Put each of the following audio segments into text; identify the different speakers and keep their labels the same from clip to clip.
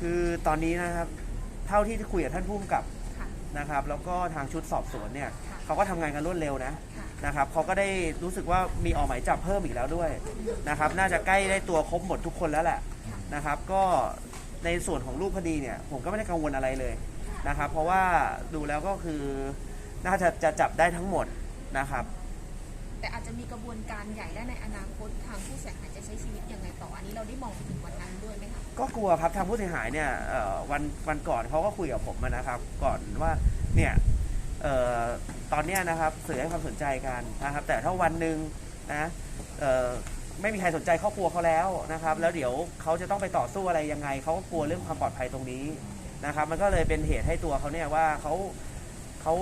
Speaker 1: คือตอนนี้นะครับ เท่าที่คุยกับท่านผู้กำกับ
Speaker 2: ค่ะ
Speaker 1: นะครับ แล้วก็ทางชุดสอบสวนเนี่ย
Speaker 2: ค่ะ
Speaker 1: เขาก็ทำงานกันรวดเร็วนะ
Speaker 2: ค่ะ
Speaker 1: นะครับเขาก็ได้รู้สึกว่ามีออกหมายจับเพิ่มอีกแล้วด้วยนะครับ น่าจะใกล้ได้ตัวครบหมดทุกคนแล้วแหละนะครับ ก็ในส่วนของรูปคดีเนี่ย ผมก็ไม่ได้กังวลอะไรเลยนะครับ เพราะว่าดูแล้วก็คือน่าจะจะจับได้ทั้งหมดนะครับ
Speaker 2: แต่อาจจะมีกระบวนการใหญ่และในอนาคตทางผู้เสียหายจะใช้ชีวิตยังไงต่อ อันนี้เราได้มองไปถึงวันนั้น ด้วยไหมคะ
Speaker 1: ก็กลัวครับทางผู้เสียหายเนี่ยเอ่อวันวันก่อนเขาก็คุยกับผมอะนะครับ ก่อนว่าเนี่ยเอ่อตอนเนี้ยนะครับสื่อให้ความสนใจกันนะครับ แต่ถ้าวันหนึ่งนะเอ่อไม่มีใครสนใจครอบครัวเขาแล้วนะครับ แล้วเดี๋ยวเขาจะต้องไปต่อสู้อะไรยังไงเขาก็กลัวเรื่องความปลอดภัยตรงนี้นะครับ มันก็เลยเป็นเหตุให้ตัวเขาเนี่ยว่าเขาเขา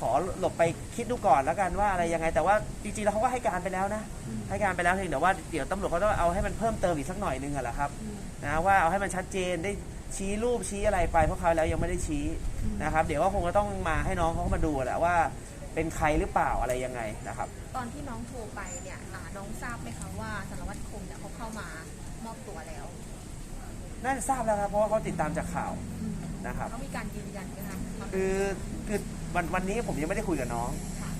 Speaker 1: ขอหลบไปคิดดูก่อนแล้วกันว่าอะไรยังไง แต่ว่าจริงๆแล้วเขาก็ให้การไปแล้วนะ ให้การไปแล้วเพียงแต่ว่าเดี๋ยวตำรวจเขาต้องเอาให้มันเพิ่มเติมอีกสักหน่อยนึงอะแหละครับนะว่าเอาให้มันชัดเจนได้ชี้รูปชี้อะไรไปเพราะเขาวแล้วยังไม่ได้ชี้นะครับ เดี๋ยวว่าคงจะต้องมาให้น้องเขามาดูแหละว่า เป็นใครหรือเปล่าอะไรยังไงนะครับ
Speaker 2: ตอนที่น้องโทรไปเนี่ยอ่าน้องทราบไหมคะว่าสารวัตรคมเนี่ยเขาเข้ามามอบตัวแล้ว
Speaker 1: น่าจะทราบแล้วครับเพราะว่าเขาติดตามจากข่าว นะครับ
Speaker 2: เขามีการยืนยันไหมคะตอนนั้น
Speaker 1: คือคือวันวันนี้ผมยังไม่ได้คุยกับน้อง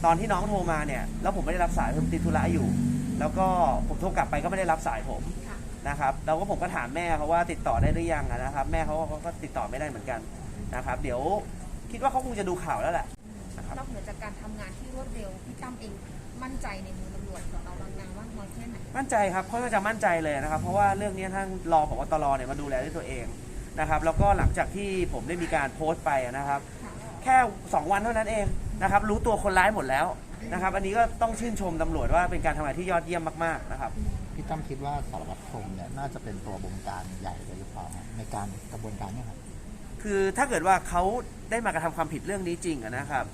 Speaker 1: ตอนที่น้องโทรมาเนี่ยแล้วผมไม่ได้รับสายผมติดธุระอยู่ แล้วก็ผมโทรกลับไปก็ไม่ได้รับสายผม
Speaker 2: ค่ะ
Speaker 1: นะครับแล้วก็ผมก็ถามแม่เขาว่าติดต่อได้หรือยังอะนะครับ แม่เขาก็ก็ติดต่อไม่ได้เหมือนกันนะครับ เดี๋ยวคิดว่าเขาคงจะดูข่าวแล้วแหละ นะครับ
Speaker 2: นอกเหนือจากการทำงานที่รวดเร็วพี่ตั้มเองมั่นใจในมือตำรวจของเราบางนางว่ากน้อยแค่ไหน
Speaker 1: มั่นใจครับเขาจะมั่นใจเลยนะครับ เพราะว่าเรื่องนี้ท่านรองผบตรเนี่ยมาดูแลด้วยตัวเอง นะครับแล้วก็หลังจากที่ผมได้มีการโพสต์ไปนะครับ
Speaker 2: ค่ะ
Speaker 1: แค่ 2 วันเท่านั้นเองนะครับรู้ตัวคนร้ายหมดแล้วนะครับอันนี้ก็ต้องชื่นชมตำรวจว่าเป็นการทำงานที่ยอดเยี่ยมมากๆนะครับ
Speaker 3: พี่ตั้มคิดว่าสารวัตรคมเนี่ยน่าจะเป็นตัวบงการใหญ่เลยหรือเปล่าฮะในการกระบวนการเนี่ยครับ
Speaker 1: คือถ้าเกิดว่าเขาได้มากระทำความผิดเรื่องนี้จริงอะนะครับ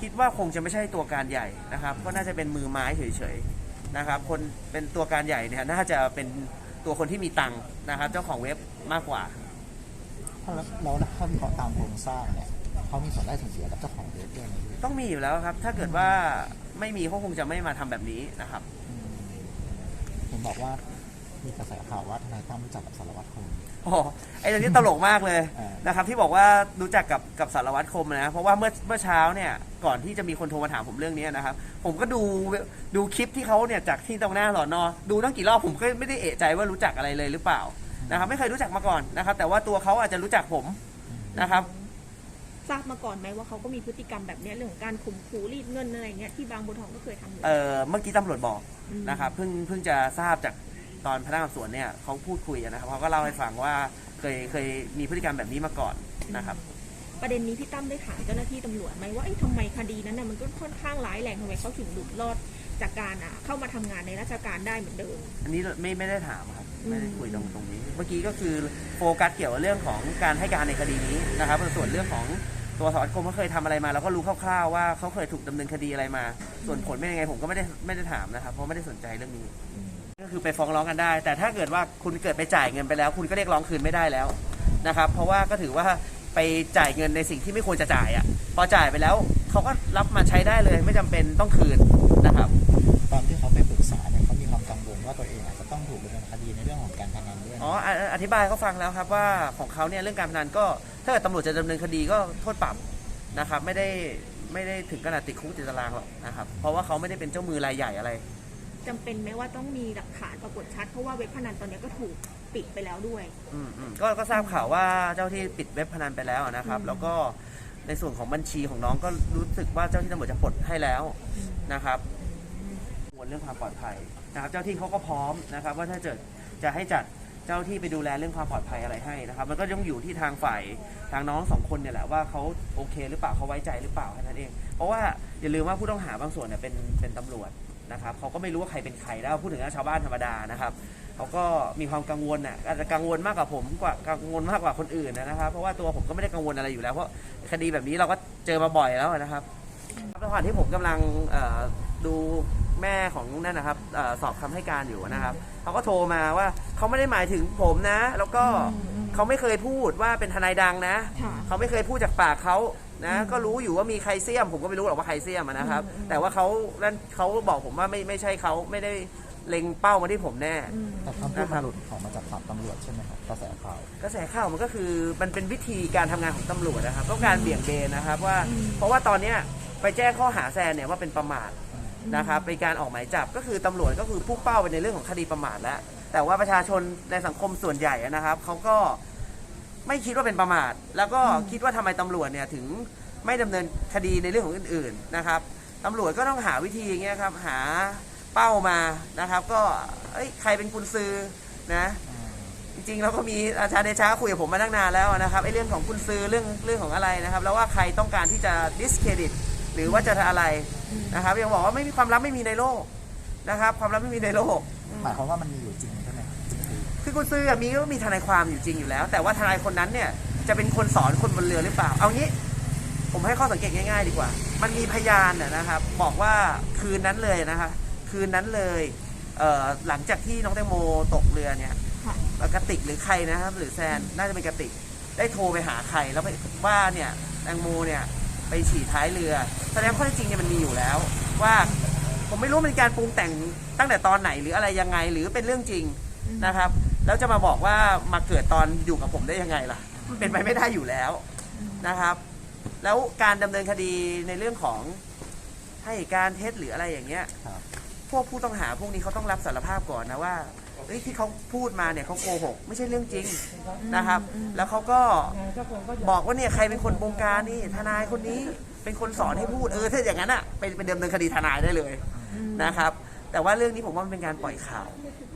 Speaker 1: คิดว่าคงจะไม่ใช่ตัวการใหญ่นะครับ ก็น่าจะเป็นมือไม้เฉยๆนะครับ คนเป็นตัวการใหญ่เนี่ยน่าจะเป็นตัวคนที่มีตังค์นะครับ เจ้าของเว็บมากกว่า
Speaker 3: ถ้าเราถ้าวิเคราะห์ตามโครงสร้างเนี่ยเขามีส่วนได้ส่วนเสียกับเจ้าของเว็บด้วยไหมพี่
Speaker 1: ต้องมีอยู่แล้วครับ ถ้าเกิดว่าไม่มีเขาคงจะไม่มาทำแบบนี้นะครับ
Speaker 3: อืมเห็นบอกว่ามีกระแสข่าวว่าทนายตั้มรู้จักกับสารวัตรคม
Speaker 1: โอ้โหไอ้เรื่องนี้ตลกมากเลย
Speaker 3: อ่าน
Speaker 1: นะครับ ที่บอกว่ารู้จักกับกับสารวัตรคมนะ เพราะว่าเมื่อเมื่อเช้าเนี่ยก่อนที่จะมีคนโทรมาถามผมเรื่องนี้นะครับ ผมก็ดูดูคลิปที่เขาเนี่ยจากที่ตรงหน้าหลอนอดูตั้งกี่รอบผมก็ไม่ได้เอะใจว่ารู้จักอะไรเลยหรือเปล่า นะครับไม่เคยรู้จักมาก่อนนะครับ แต่ว่าตัวเขาอาจจะรู้จักผมนะครับ
Speaker 4: ทราบมาก่อนไหมว่าเขาก็มีพฤติกรรมแบบเนี้ยเรื่องของการข่มขู่รีดเงินอะไรเงี้ยที่บางบัวทองก็เคยทำอยู่
Speaker 1: เออเมื่อกี้ตำรวจบอก
Speaker 4: ม
Speaker 1: นะครับเพิ่งเพิ่งจะทราบจากตอนพนักงานสอบสวนเนี่ยเขาพูดคุยกันนะครับเขาก็เล่าให้ฟังว่าเคยเคยมีพฤติกรรมแบบนี้มาก่อนนะครับ
Speaker 4: ประเด็นนี้พี่ตั้มได้ถามเจ้าหน้าที่ตำรวจไหมว่าเอ้ยทำไมคดีนั้นน่ะมันก็ค่อนข้างร้ายแรงทำไมเขาถึงหลุดรอด จากการอะเข้ามาทำงานในราชการได้เหมือนเดิม
Speaker 1: อันนี้ไม่ไม่ได้ถามครับไม่ได้
Speaker 4: อืม
Speaker 1: คุยตรงตรงนี้ เมื่อกี้ก็คือโฟกัสเกี่ยวกับเรื่องของการให้การในคดีนี้นะครับส่วนเรื่องของตัวสารวัตรคมเขาเคยทำอะไรมาเราก็รู้คร่าวๆว่าเขาเคยถูกดำเนินคดีอะไรมา ส่วนผลเป็นยังไงผมก็ไม่ได้ไม่ได้ถามนะครับเพราะไม่ได้สนใจเรื่องนี้ ก็คือไปฟ้องร้องกันได้ แต่ถ้าเกิดว่าคุณเกิดไปจ่ายเงินไปแล้ว คุณก็เรียกร้องคืนไม่ได้แล้วนะครับ เพราะว่าก็ถือว่า ไปจ่ายเงินในสิ่งที่ไม่ควรจะจ่ายอะ พอจ่ายไปแล้วเขาก็รับมาใช้ได้เลย ไม่จำเป็นต้องคืนนะครับ
Speaker 3: ตอนที่เขาไปปรึกษาเนี่ยเขามีความกังวลว่าตัวเองอาจจะต้องถูกดำเนินคดีในเรื่องของการพนันด้วยนะ
Speaker 1: อ๋ออะอธิบายเขาฟังแล้วครับว่าของเขาเนี่ยเรื่องการพนันก็ถ้าเกิดตำรวจจะดำเนินคดีก็โทษปรับนะครับ ไม่ได้ไม่ได้ถึงขนาดติดคุกติดตารางหรอกนะครับ เพราะว่าเขาไม่ได้เป็นเจ้ามือรายใหญ่อะไร
Speaker 4: จำเป็นไหมว่าต้องมีหลักฐานปรากฏชัด เพราะว่าเว็บพนันตอนเนี้ยก็ถูก ปิดไปแล้วด้วย
Speaker 1: อืมอืมก็ก็ทราบข่าวว่าเจ้าที่ปิดเว็บพนันไปแล้วนะครับ
Speaker 4: อืม
Speaker 1: แล้วก็ในส่วนของบัญชีของน้องก็รู้สึกว่าเจ้าที่ตำรวจจะปลดให้แล้วนะครับกังวลเรื่องความปลอดภัยนะครับเจ้าที่เขาก็พร้อมนะครับ ว่าถ้าเกิดจะให้จัดเจ้าที่ไปดูแลเรื่องความปลอดภัยอะไรให้นะครับ มันก็ต้องอยู่ที่ทางฝ่ายทางน้องสองคนเนี่ยแหละว่าเขาโอเคหรือเปล่าเขาไว้ใจหรือเปล่าแค่นั้นเอง เพราะว่าอย่าลืมว่าผู้ต้องหาบางส่วนเนี่ยเป็นเป็นตำรวจ นะครับเขาก็ไม่รู้ว่าใครเป็นใครแล้วพูดถึงชาวบ้านธรรมดานะครับเขาก็มีความกังวลน่ะอาจจะกังวลมากกว่าผมกว่ากังวลมากกว่าคนอื่นนะครับ เพราะว่าตัวผมก็ไม่ได้กังวลอะไรอยู่แล้วเพราะคดีแบบนี้เราก็เจอมาบ่อยแล้วนะครับระหว่างที่ผมกำลังดูแม่ของนั่นนะครับอสอบคำให้การอยู่นะครับเขาก็โทรมาว่าเขาไม่ได้หมายถึงผมนะ แล้วก็ เขาไม่เคยพูดว่าเป็นทนายดังนะ
Speaker 4: ค่ะ
Speaker 1: เขาไม่เคยพูดจากปากเขานะ ก็รู้อยู่ว่ามีใครเสียม ผมก็ไม่รู้หรอกว่าใครเสียมอะนะครับ
Speaker 4: อืมอืม
Speaker 1: แต่ว่าเขานั่นเขาบอกผมว่าไม่ไม่ใช่เขาไม่ได้เล็งเป้ามาที่ผมแน่
Speaker 4: อืม
Speaker 3: แต่คำพูดมันหลุดออกมาจากปากตำรวจใช่ไหมครับกระแสข่าว
Speaker 1: กระแสข่าวมันก็คือมันเป็นวิธีการทำงานของตำรวจนะครับต้องการเบี่ยงเบนนะครับว่า เพราะว่าตอนเนี้ยไปแจ้งข้อหาแซนเนี่ยว่าเป็นประมาทนะครับเป็นการออกหมายจับก็คือตำรวจก็คือพุ่งเป้าไปในเรื่องของคดีประมาทแล้ว แต่ว่าประชาชนในสังคมส่วนใหญ่นะครับเขาก็ไม่คิดว่าเป็นประมาท แล้วก็คิดว่าทำไมตำรวจเนี่ยถึงไม่ดำเนินคดีในเรื่องของอื่น ๆนะครับตำรวจก็ต้องหาวิธีอย่างเงี้ยครับหาเป้ามานะครับ ก็เอ้ยใครเป็นกุญซือนะจริงๆเราก็มีอาจารย์เดชาคุยกับผมมาตั้งนานแล้วนะครับไอ้เรื่องของคุณซื้อเรื่องเรื่องของอะไรนะครับ แล้วว่าใครต้องการที่จะ discredit หรือว่าจะอะไรนะครับยังบอกว่าไม่มีความลับไม่มีในโลกนะครับ ความลับไม่มีในโลก
Speaker 3: หมายความว่ามันมีอยู่จริงใช่ไหม ครับจริงคือ
Speaker 1: คือคุณซื้ออะมีก็มีทนายความอยู่จริงอยู่แล้ว แต่ว่าทนายคนนั้นเนี่ยจะเป็นคนสอนคนบนเรือหรือเปล่า เอางี้ ผมให้ข้อสังเกตง่าย ๆ ดีกว่า มันมีพยานน่ะนะครับ บอกว่าคืนนั้นเลยนะคะ คืนนั้นเลยเอ่อหลังจากที่น้องแตงโมตกเรือเนี่ย
Speaker 4: ค่ะ
Speaker 1: กระติกหรือใครนะครับ หรือแซนน่าจะเป็นกระติก ได้โทรไปหาใครแล้วไปว่าเนี่ยแตงโมเนี่ยไปฉี่ท้ายเรือ แสดงข้อเท็จจริงเนี่ยมันมีอยู่แล้ว ว่าผมไม่รู้มันเป็นการปรุงแต่งตั้งแต่ตอนไหนหรืออะไรยังไงหรือเป็นเรื่องจริงนะครับ แล้วจะมาบอกว่ามาเกิดตอนอยู่กับผมได้ยังไงล่ะ มันเป็นไปไม่ได้อยู่แล้วนะครับ แล้วการดำเนินคดีในเรื่องของให้การเท็จหรืออะไรอย่างเงี้ย
Speaker 3: ครับ
Speaker 1: พวกผู้ต้องหาพวกนี้เขาต้องรับสารภาพก่อนนะว่าเอ้ยที่เขาพูดมาเนี่ยเขาโกหก ไม่ใช่เรื่องจริงนะครับ แล้วเขาก็บอกว่าเนี่ยใครเป็นคนบงการนี่ทนายคนนี้เป็นคนสอนให้พูดเออถ้าอย่างนั้นอะเป็นเป็นดำเนินคดีทนายได้เลยนะครับ แต่ว่าเรื่องนี้ผมว่ามันเป็นการปล่อยข่าว